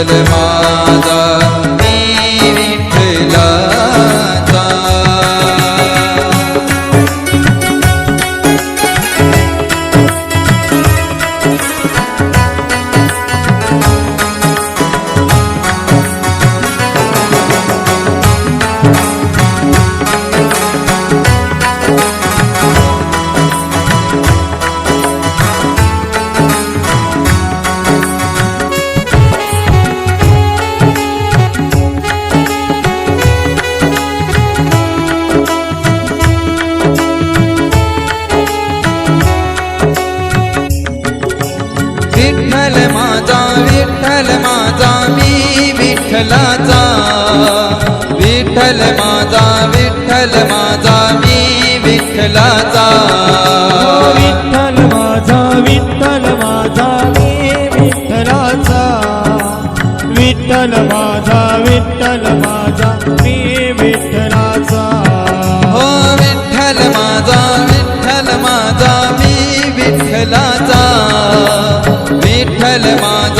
let me Telemann. विठ्ठलाचा. Vitthal माझा विठ्ठल माझा मी विठ्ठलाचा. विठ्ठल माझा विठ्ठल माझा मी विठ्ठलाचा. विठ्ठल माझा विठ्ठल माझा मी विठ्ठलाचा. हो विठ्ठल माझा विठ्ठल माझा मी विठ्ठलाचा. विठ्ठल माझा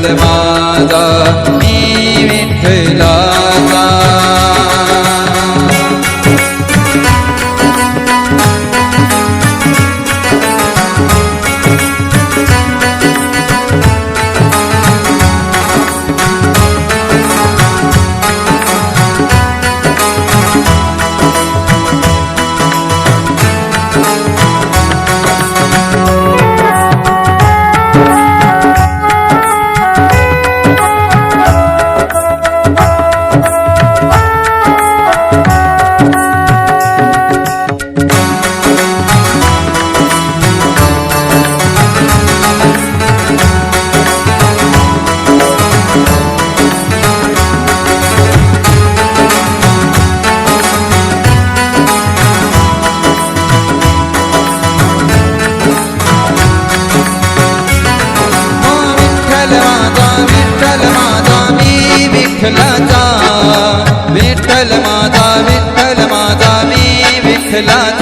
माझा विठ्ठल माझा विठ्ठल माझा मी विठ्ठलाचा